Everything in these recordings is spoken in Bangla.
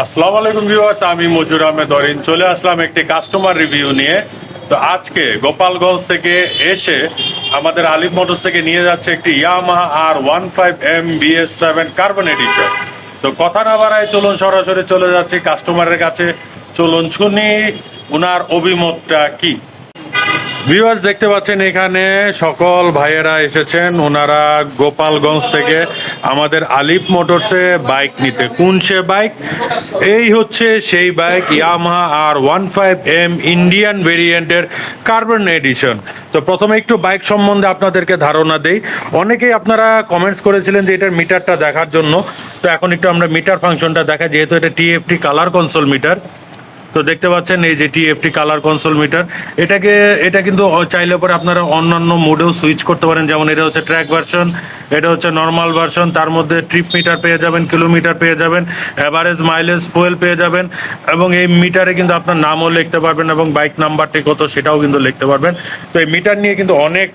আসসালামু আলাইকুম ভিউয়ার্স, আমি মজুর আহমেদ অরিন। চলে আসলাম একটি কাস্টমার রিভিউ নিয়ে। তো আজকে গোপালগঞ্জ থেকে এসে আমাদের আলিফ মোটর থেকে নিয়ে যাচ্ছে একটি Yamaha R one five M BS seven carbon edition তো কথা না বাড়ায় চলুন সরাসরি চলে যাচ্ছি কাস্টমারের কাছে। চলুন শুনি ওনার অভিমতটা কি? ভিউয়ার্স দেখতে পাচ্ছেন এখানে সকল ভাইয়েরা এসেছেন। ওনারা গোপালগঞ্জ থেকে আমাদের আলিফ মোটরসে বাইক নিতে। কোন সে বাইক? এই হচ্ছে সেই bike Yamaha R one five M Indian ভেরিয়েন্টের কার্বন এডিশন তো প্রথমে একটু বাইক সম্বন্ধে আপনাদেরকে ধারণা দেই। অনেকেই আপনারা কমেন্টস করেছিলেন যে এটার মিটারটা দেখার জন্য। তো এখন একটু আমরা মিটার ফাংশনটা দেখা যেহেতু এটা টিএফটি কালার কনসোল মিটার তো দেখতে পাচ্ছেন এই যে টিএফটি কালার কনসোল মিটার। এটাকে, এটা কিন্তু চাইলে পরে আপনারা অন্যান্য মোডেও সুইচ করতে পারেন। যেমন এটা হচ্ছে ট্র্যাক ভার্সন এটা হচ্ছে নর্মাল ভার্সন তার মধ্যে ট্রিপ মিটার পেয়ে যাবেন কিলোমিটার পেয়ে যাবেন অ্যাভারেজ মাইলেজ ফুয়েল পেয়ে যাবেন এবং এই মিটারে কিন্তু আপনার নামও লিখতে পারবেন এবং বাইক নাম্বারটি কত সেটাও কিন্তু লিখতে পারবেন। তো এই মিটার নিয়ে কিন্তু অনেক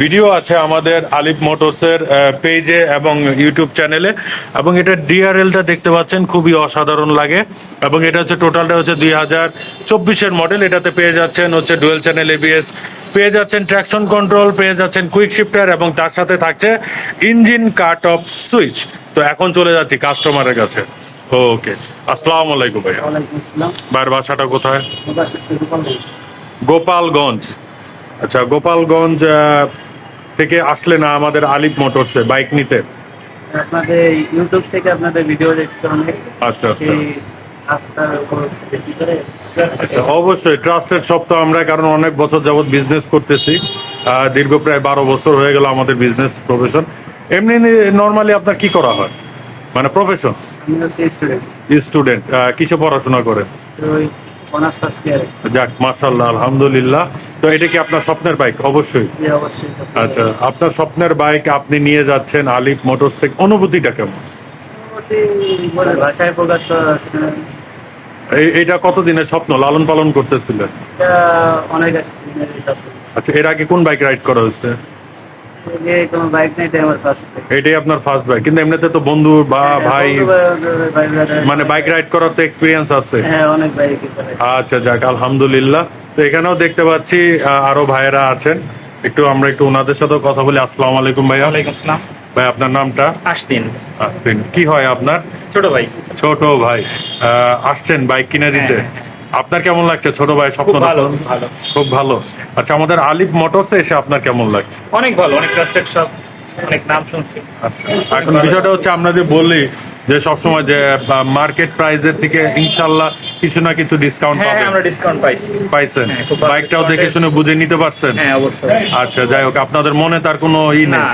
ভিডিও আছে আমাদের আলিফ মোটরসের পেজে এবং ইউটিউব চ্যানেলে। এবং এটা ডিআরএলটা দেখতে পাচ্ছেন খুবই অসাধারণ লাগে। এবং এটা হচ্ছে টোটালটা হচ্ছে দুই হাজার চব্বিশের মডেল। এটাতে পেয়ে যাচ্ছেন হচ্ছে ডুয়েল চ্যানেল এবিএস পেয়ে যাচ্ছেন ট্র্যাকশন কন্ট্রোল পেয়ে যাচ্ছেন কুইক শিফটার এবং তার সাথে থাকছে ইঞ্জিন কাট অফ সুইচ। তো এখন চলে যাচ্ছি কাস্টমারের কাছে। ওকে আসসালামু। আলাইকুম ভাইয়া বাইরের বাসাটা কোথায় গোপালগঞ্জ। আচ্ছা গোপালগঞ্জ থেকে আসলে না আমাদের আলিফ মোটরসে বাইক নিতে? আপনাদের ইউটিউব থেকে আপনাদের ভিডিও দেখছি অনেক। আচ্ছা আচ্ছা। আচ্ছা, অবশ্যই ট্রাস্টেড তো আমরা কারণ অনেক বছর যাবত বিজনেস করতেছি। দীর্ঘ প্রায় বারো বছর হয়ে গেল আমাদের বিজনেস প্রফেশন এমনি নর্মালি আপনার কি করা হয়? মানে প্রফেশন স্টুডেন্ট কিসে পড়াশোনা করেন? অনার্স ফার্স্ট ইয়ারে যাক মার্শাল্লাহ আলহামদুলিল্লাহ। তো এটা কি আপনার স্বপ্নের বাইক অবশ্যই। অবশ্যই আচ্ছা আপনার স্বপ্নের বাইক আপনি নিয়ে যাচ্ছেন আলিফ মোটরস থেকে। অনুভূতিটা কেমন? ভাষায় প্রকাশ করা এইটা কতদিনের স্বপ্ন? লালন পালন করতেছিলেন? অনেক। আচ্ছা এর আগে কোন বাইক রাইড করা হয়েছে? এটাই আপনার ফার্স্ট বাইক কিন্তু এমনিতে তো বন্ধু বা ভাই মানে বাইক রাইড করার তো এক্সপিরিয়েন্স আছে। হ্যাঁ অনেক বাইক চালাইছি আচ্ছা যাক আলহামদুলিল্লাহ। তো এখানেও দেখতে পাচ্ছি আরও ভাইয়েরা আছেন। একটু আমরা একটু ওনাদের সাথেও কথা বলি। আসসালামু আলাইকুম ভাইয়া। ওয়ালাইকুম আসসালাম। ভাই আপনার নামটা? আসতেন আসতেন কি হয় আপনার? ছোট ভাই। ছোট ভাই। আহ, আসছেন বাইক কিনে দিতে? আপনার কেমন লাগছে? ছোট ভাই স্বপ্ন ভালো ভালো। খুব ভালো। আচ্ছা আমাদের আলিফ মোটরসে এসে আপনার কেমন লাগছে? অনেক ভালো অনেক ট্রাস্টেড সব অনেক নাম শুনছি। আচ্ছা এখন বিষয়টা হচ্ছে আমরা যে বলি যে সবসময় যে মার্কেট প্রাইসের থেকে ইনশাল্লাহ কিছু না কিছু ডিসকাউন্ট হ্যাঁ পাবেন। আমরা ডিসকাউন্ট পাইছি। পাইছেন? হ্যাঁ, বাইকটাও দেখে শুনে বুঝে নিতে পারছেন? হ্যাঁ অবশ্যই। আচ্ছা যাই হোক আপনাদের মনে তার কোনো ই নেই।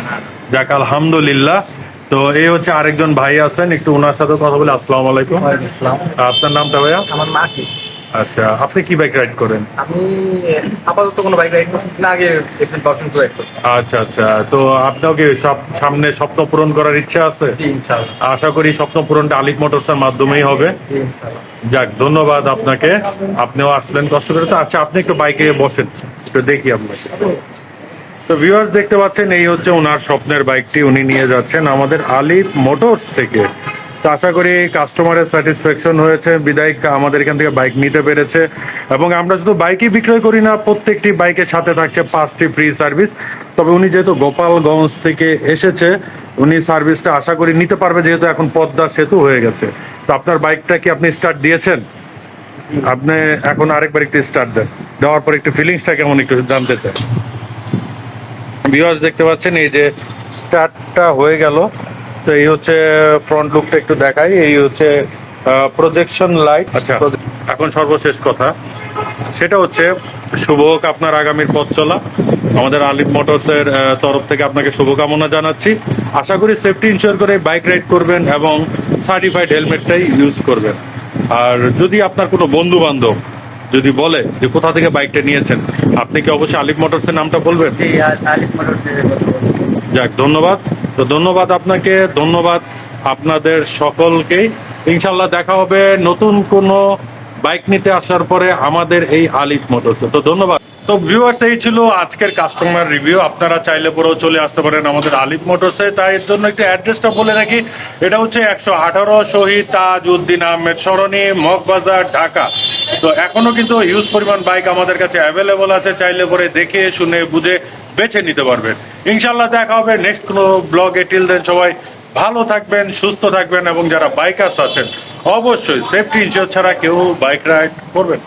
যাক আলহামদুলিল্লাহ। তো এই হচ্ছে আরেকজন ভাই আছেন একটু ওনার সাথে কথা বলে। আসসালামু আলাইকুম। আপনার নামটা ভাইয়া? আমার মা কি আচ্ছা আপনি কি বাইক রাইড করেন? আমি আপাতত কোনো বাইক রাইড করতেছি না আগে দর্শন করে রাইড আচ্ছা আচ্ছা তো আপনার কি সব সামনে স্বপ্ন পূরণ করার ইচ্ছা আছে? আশা করি স্বপ্ন পূরণটা আলিফ মোটরসের মাধ্যমেই হবে। যাক ধন্যবাদ আপনাকে। আপনিও আসলেন কষ্ট করে। তো আচ্ছা আপনি একটু বাইকে বসেন। একটু দেখি আপনাকে। তো ভিউয়ার্স দেখতে পাচ্ছেন এই হচ্ছে ওনার স্বপ্নের বাইকটি উনি নিয়ে যাচ্ছেন আমাদের আলিফ মোটরস থেকে। তো আশা করি কাস্টমারের স্যাটিসফ্যাকশন হয়েছে, বিদায় আমাদের এখান থেকে বাইক নিতে পেরেছে। এবং আমরা শুধু বাইকই বিক্রয় করি না, প্রত্যেকটি বাইকের সাথে থাকছে পাঁচটি ফ্রি সার্ভিস তবে উনি যেহেতু গোপালগঞ্জ থেকে এসেছে, উনি সার্ভিসটা আশা করি নিতে পারবে, যেহেতু এখন পদ্মা সেতু হয়ে গেছে। তো আপনার বাইকটা কি আপনি স্টার্ট দিয়েছেন? আপনি এখন আরেকবার একটু স্টার্ট দেন। দেওয়ার পর একটু ফিলিংসটা কেমন একটু জানতে চাই। ভিউয়ার্স দেখতে পাচ্ছেন, এই যে স্টার্টটা হয়ে গেল। তো এই হচ্ছে ফ্রন্ট লুকটা একটু দেখাই। এই হচ্ছে প্রজেকশন লাইট আচ্ছা এখন সর্বশেষ কথা। সেটা হচ্ছে শুভ হোক আপনার আগামীর পথ চলা। আমাদের আলিফ মোটরসের তরফ থেকে আপনাকে শুভকামনা জানাচ্ছি। আশা করি সেফটি ইনশিওর করে বাইক রাইড করবেন এবং সার্টিফাইড হেলমেটটাই ইউজ করবেন। আর যদি আপনার কোনো বন্ধু বান্ধব যদি বলে যে কোথা থেকে বাইকটা নিয়েছেন আপনি কি অবশ্যই আলিফ মোটরসের নামটা বলবেন। যাক ধন্যবাদ। তো ধন্যবাদ আপনাকে, ধন্যবাদ আপনাদের সকলকেই। ইনশাল্লাহ দেখা হবে নতুন কোনো বাইক নিতে আসার পরে আমাদের এই আলিফ মোটরসে। তো ধন্যবাদ। তো ভিউয়ার্স এই ছিল আজকের কাস্টমার রিভিউ আপনারা চাইলে পরেও চলে আসতে পারেন আমাদের আলিফ মোটরসে। তাই এর জন্য একটু অ্যাড্রেসটা বলে রাখি, এটা হচ্ছে একশো আঠারো শহীদ তাজ উদ্দিন আহমেদ সরণি, মগবাজার, ঢাকা। তো এখনও কিন্তু হিউজ পরিমাণ বাইক আমাদের কাছে অ্যাভেলেবল আছে। চাইলে পরে দেখে, শুনে, বুঝে বেছে নিতে পারবেন ইনশাল্লাহ দেখা হবে নেক্সট কোনো ব্লগে টিল দেন সবাই ভালো থাকবেন, সুস্থ থাকবেন এবং যারা বাইকার্স আছেন, অবশ্যই সেফটি ইনশিওর ছাড়া কেউ বাইক রাইড করবেন।